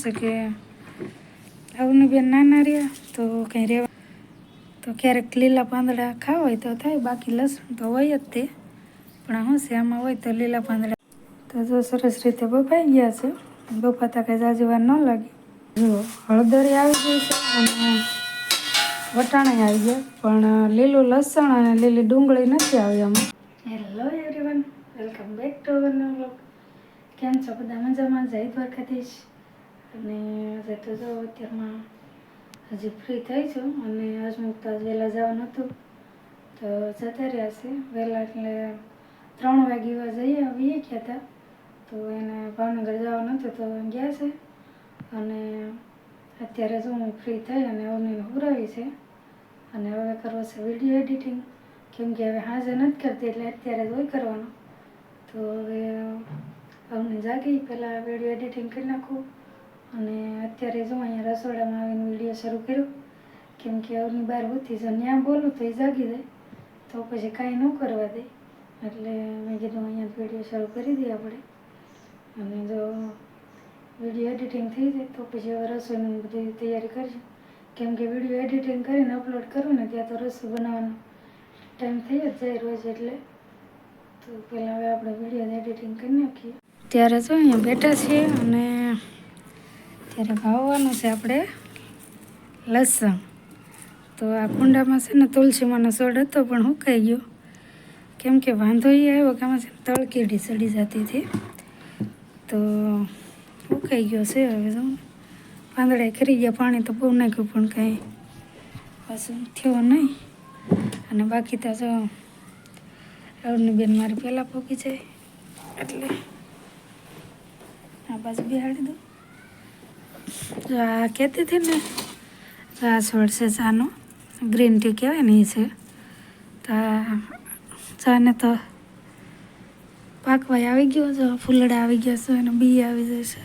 શું કે અવની બેન નાના રહ્યા તો કંઈ રહેવા તો ક્યારેક લીલા પાંદડા ખાવા હોય તો થાય, બાકી લસણ તો હોય જ તે. પણ શું છે આમાં હોય તો લીલા પાંદડા તો જો સરસ રીતે બફાઈ ગયા છે. બફાતા કંઈ જાજી ન લાગે. જો હળદરી આવી ગઈ છે અને વટાણા આવી ગયા. પણ લીલું લસણ અને લીલી ડુંગળી નથી આવી આમાં. Hello everyone welcome back to our કેમ છો? બધા મજામાં? જય દ્વારકાધીશ. અને આજે તો જો અત્યારમાં હજી ફ્રી થઈ છું અને હજમુક તો આજ વહેલા જવાનું હતું. તો જતા રહ્યા છે. વહેલા એટલે ત્રણ વાગ્યા જઈએ આવીએ ગયા હતા. તો એને ભાવનગર જવાનું હતું તો ગયા છે. અને અત્યારે જો હું ફ્રી થઈ અને અવનીને ઉરાવી છે. અને હવે કરવો છે વીડિયો એડિટિંગ કેમ કે હવે હાજર નથી કરતી એટલે અત્યારે જ હોય કરવાનો. તો હવે અમને જાગી. પહેલાં વીડિયો એડિટિંગ કરી નાખું. અને અત્યારે જો અહીંયા રસોડામાં આવીને વીડિયો શરૂ કર્યો, કેમ કે અવની બહાર હોતી જો ત્યાં બોલું તો એ જાગી જાય, તો પછી કાંઈ ન કરવા દે. એટલે મેં કીધું અહીંયા વીડિયો શરૂ કરી દઈએ આપણે. અને જો વીડિયો એડિટિંગ થઈ જાય તો પછી હવે રસોઈની બધી તૈયારી કરશું કેમ કે વીડિયો એડિટિંગ કરીને અપલોડ કરું ને ત્યાં તો રસોઈ બનાવવાનો ટાઈમ થઈ જ જાય રોજ એટલે. તો પહેલાં હવે આપણે વીડિયો એડિટિંગ કરી નાખીએ. ત્યારે જો અહીંયા બેઠા છીએ અને ત્યારે ભાવવાનું છે આપણે લસણ. તો આ કુંડામાં છે ને તુલસીમાંનો છોડ હતો પણ હુકાઈ ગયો. કેમ કે વાંધો એ આવ્યો કે આમાં છે ને તળકીડી સડી જતી હતી. તો ઉકાઈ ગયો છે હવે શું પાંદડા ખરી ગયા, પાણી તો બહુ નાખ્યું પણ કાંઈ પાછું થયો નહીં. અને બાકી તો જો અરુણની બેન મારી પહેલાં પોકી જાય એટલે આ બાજુ બિહાડી દો જો આ કહેતી હતી ને, આ છે ચાનો, ગ્રીન ટી કહેવાય ને એ છે. તો ચાને તો પાકવાય આવી ગયો છે, ફૂલડા આવી ગયા છે અને બી આવી જશે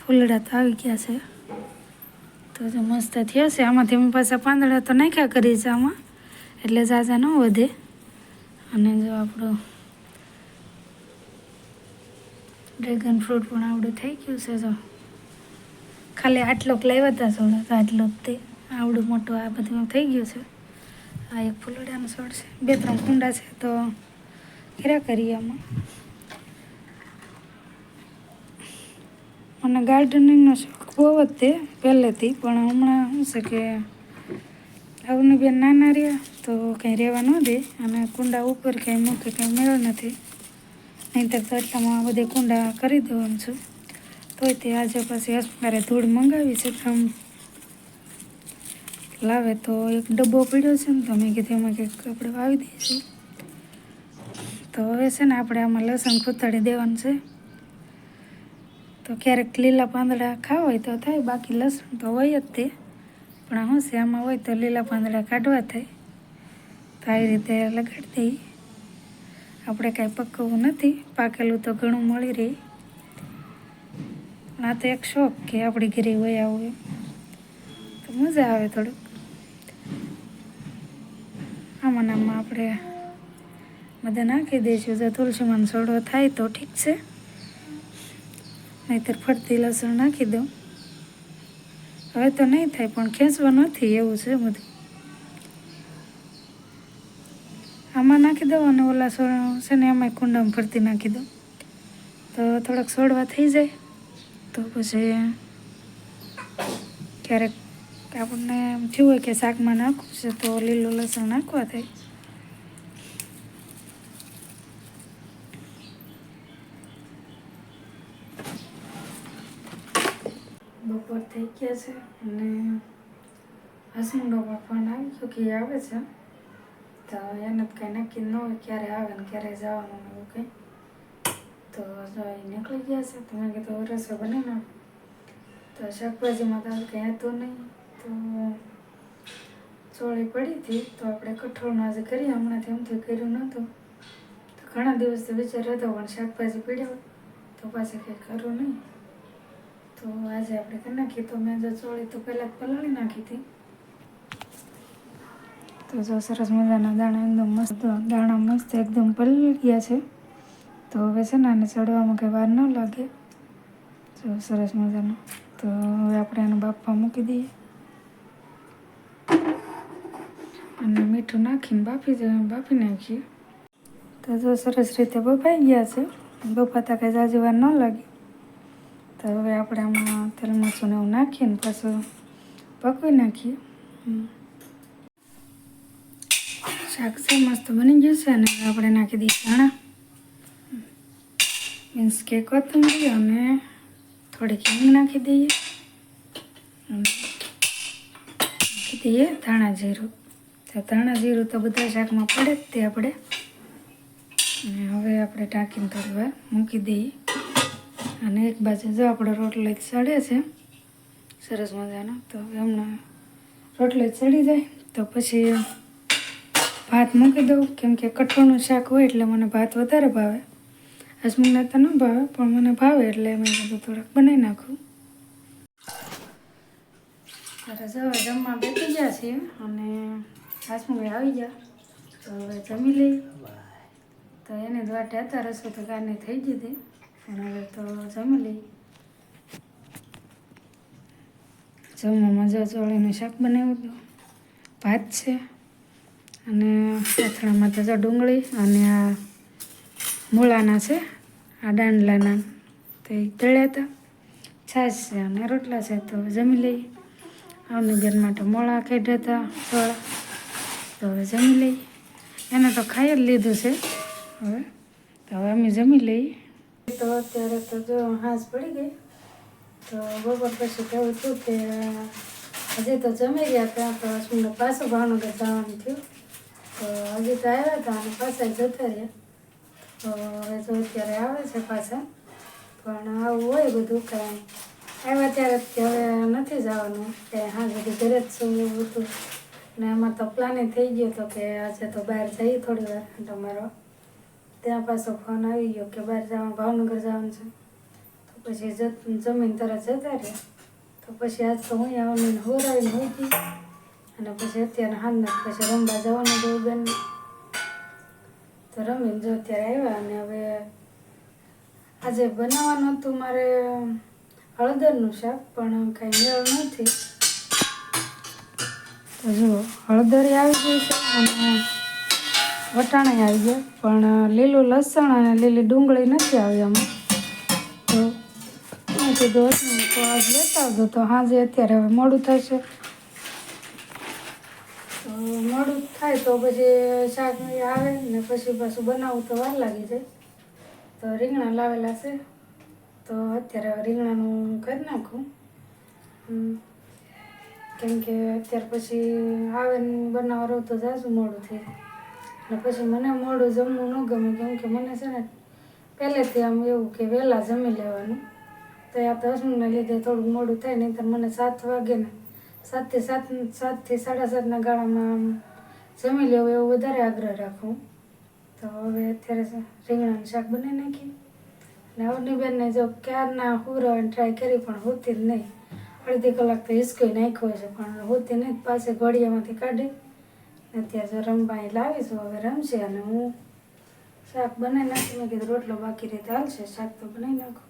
ફૂલડા તો આવી ગયા છે. તો જો મસ્ત થયો છે. આમાંથી અમે પાછા પાંદડા તો નાખ્યા કરી છે આમાં, એટલે ઝાઝા ન વધે. અને જો આપણું ડ્રેગન ફ્રૂટ પણ આવડું થઈ ગયું છે જો. ખાલી આટલોક લાવ્યા હતા છોડ તો આટલો જ તે. આવડું મોટું આ બધું થઈ ગયું છે. આ એક ફૂલડાનો છોડ છે. બે ત્રણ કુંડા છે, તો કર્યા કરીએ આમાં મને ગાર્ડનિંગનો શોખ બહુ જ તે, પહેલેથી. પણ હમણાં શું છે કે આવની બેન નાના રહ્યા, તો કંઈ રહેવા ન દે. અને કુંડા ઉપર કંઈ મૂકે કંઈ મેળ નથી. નહીંતર તો એટલામાં બધે કુંડા કરી દેવાનું છું. તોય તે આજે પછી અસમારે ધૂળ મંગાવી છે તો લાવે તો એક ડબ્બો પડ્યો છે ને તો મેં કીધું એમાં કંઈક આપણે વાવી દઈશું. તો હવે છે ને આપણે આમાં લસણ ખૂતાડી દેવાનું છે. તો ક્યારેક લીલા પાંદડા ખાવા હોય તો થાય, બાકી લસણ તો હોય જ તે. પણ શું છે, આમાં હોય તો લીલા પાંદડા કાઢવા થાય. તો આવી રીતે લગાડી દઈએ. આપણે કાંઈ પકવવું નથી, પાકેલું તો ઘણું મળી રહે. આ તો એક શોખ કે આપણી ઘરે હોય. આવું એમ તો મજા આવે થોડુંક. આમાં આમાં આપણે બધા નાખી દઈશું. જો તુલસીમાં સોડો થાય તો ઠીક છે. નહીંતર ફરતી લસણ નાખી દઉં. હવે તો નહીં થાય, પણ ખેંચવા નથી એવું છે બધું. આમાં નાખી દઉં અને ઓલા છે ને, એમાંય કુંડામાં ફરતી નાખી દઉં. તો થોડાક સોડવા થઈ જાય. તો પછી ક્યારેક આપણને એમ થયું હોય કે શાકમાં નાખવું છે, તો લીલું લસણ નાખવા થાય. બપોર થઈ ગયા છે અને હસમુંડો પણ આવી ગયો કે આવે છે. તો એને જ કંઈ નક્કી ન હોય ક્યારે આવે ને ક્યારે જવાનું એવું કંઈ. તો એ નીકળી ગયા છે. તો મેં કીધું રસોઈ બની નાખ. તો શાકભાજીમાં તો કંઈ હતું નહીં. તો ચોળી પડી હતી તો આપણે કઠોળનું આજે કરીએ. હમણાંથી એમથી કર્યું નહોતું. તો ઘણા દિવસથી વિચાર હતો, પણ શાકભાજી પીડ્યા તો પાછી કંઈ ખરું નહીં. તો આજે આપણે કરી નાખીએ. તો મેં જો ચોળી તો પહેલાં પલાળી નાખી હતી. તો જો સરસ મજાના દાણા એકદમ મસ્ત, દાણા મસ્ત એકદમ પલળી ગયા છે. તો હવે છે ને આને ચડવામાં કંઈ વાર ન લાગે. જો સરસ મજાનો. તો હવે આપણે આને બાફવા મૂકી દઈએ. અને મીઠું નાખીને બાફી જ બાફી નાખીએ. તો જો સરસ રીતે બફાઈ ગયા છે. બફાતા કંઈ જાજી વાર ન લાગે. તો હવે આપણે આમાં તેલ, મરચું એવું એવું નાખીને પાછું પકવી નાખીએ. શાક છે, મસ્ત બની ગયું છે અને આપણે નાખી દઈએ ધાણા. મીન્સ કે કોથમરી અને થોડીક હિંગ નાખી દઈએ નાખી દઈએ ધાણા જીરું તો ધાણા જીરું તો બધા શાકમાં પડે જ તે આપણે અને હવે આપણે ટાંકીને થોડી વાર મૂકી દઈએ અને એક બાજુ જો આપણો રોટલો ચડે છે સરસ મજાનો તો હમણાં રોટલો ચડી જાય તો પછી ભાત મૂકી દઉં કેમ કે કઠોળનું શાક હોય એટલે મને ભાત વધારે ભાવે હસમુખને તો ન ભાવે, પણ મને ભાવે એટલે મેં બધું થોડાક બનાવી નાખું. ત્યારે જો હવે જમવા બેસી ગયા છીએ અને હસમુખ આવી ગયા. તો હવે જમી લઈ. તો એને જ વાટે હતા રસોઈ તો કારની થઈ ગઈ હતી અને હવે તો જમી લઈ. જમવામાં મજા ચોળીનું શાક બનાવ્યું હતું. ભાત છે, અને અથાણામાં તો ડુંગળી અને આ મૂળાના છે, આ દાંડલાના. તે તળ્યા હતા. છાશ છે અને રોટલા છે. તો જમી લઈએ. આવની બેન માટે મોળા કાઢ્યા હતા ચોળા તો હવે જમી લઈએ. એને તો ખાઈ જ લીધું છે. હવે તો હવે અમે જમી લઈએ. તો અત્યારે તો જો હાંસ પડી ગઈ. તો બપોર પછી કેવું હતું કે હજી તો જમી ગયા ત્યાં તો અશ્વિનને પાછું ભાવનગર જવાનું થયું. તો હજી તો આવ્યા હતા અને પાછા જતા રહ્યા. તો હવે જો અત્યારે આવે છે પાછા. પણ આવું હોય બધું કાંઈ. આવ્યા ત્યારે હવે નથી જવાનું. કે હા બધું ઘરે જ છું એવું હતું ને એમાં તો પ્લાનિંગ થઈ ગયો તો કે આજે તો બહાર જઈએ થોડી વાર. તમારો ત્યાં પાછો ફોન આવી ગયો કે બહાર જવાનું, ભાવનગર જવાનું છે. તો પછી જમીન તરત જતા રહ્યા તો પછી આજ તો હું આવીને હોરાવીને હોઈ ગઈ અને પછી અત્યારે હાલના પછી રમવા જવાનું બહુ બેન તો રમીને જો અત્યારે આવ્યા અને હવે આજે બનાવવાનું હતું મારે હળદરનું શાક, પણ કાંઈ મેળ નથી. તો જુઓ હળદર આવી ગઈ છે અને વટાણા આવી ગયા, પણ લીલું લસણ અને લીલી ડુંગળી નથી આવી આમાં. તો કીધું હતું તો આજ લેતા આવજો, તો હાજે અત્યારે હવે મોડું થશે. મોડું થાય તો પછી શાક આવે ને પછી પાછું બનાવવું તો વાર લાગી જાય તો રીંગણા લાવેલા છે. તો અત્યારે રીંગણાનું કરી નાખું. કેમ કે અત્યાર પછી આવે ને બનાવવા રહું તો જાજુ મોડું થઈ ને પછી મને મોડું જમવું ન ગમે કેમ કે મને છે ને પહેલેથી આમ એવું કે વહેલા જમી લેવાનું. તો આ દસમને લીધે થોડું મોડું થાય નહીં તો મને સાત વાગે ને સાતથી સાત, સાતથી સાડા સાતના ગાળામાં જમી લેવું એવો વધારે આગ્રહ રાખું. તો હવે અત્યારે રીંગણાનું શાક બનાવી નાખી અને અવની બેનને જો ક્યારના હુરવાની ટ્રાય કરી પણ હોતી જ નહીં. અડધી કલાક તો હિસકોઈ નાખ્યો છે પણ હોતી નહીં પાસે ઘોડિયામાંથી કાઢી. ને ત્યાં જો રમવા લાવીશું હવે રમશે અને હું શાક બનાવી નાખી મેં કીધું રોટલો બાકી રીતે હાલશે, શાક તો બનાવી નાખું.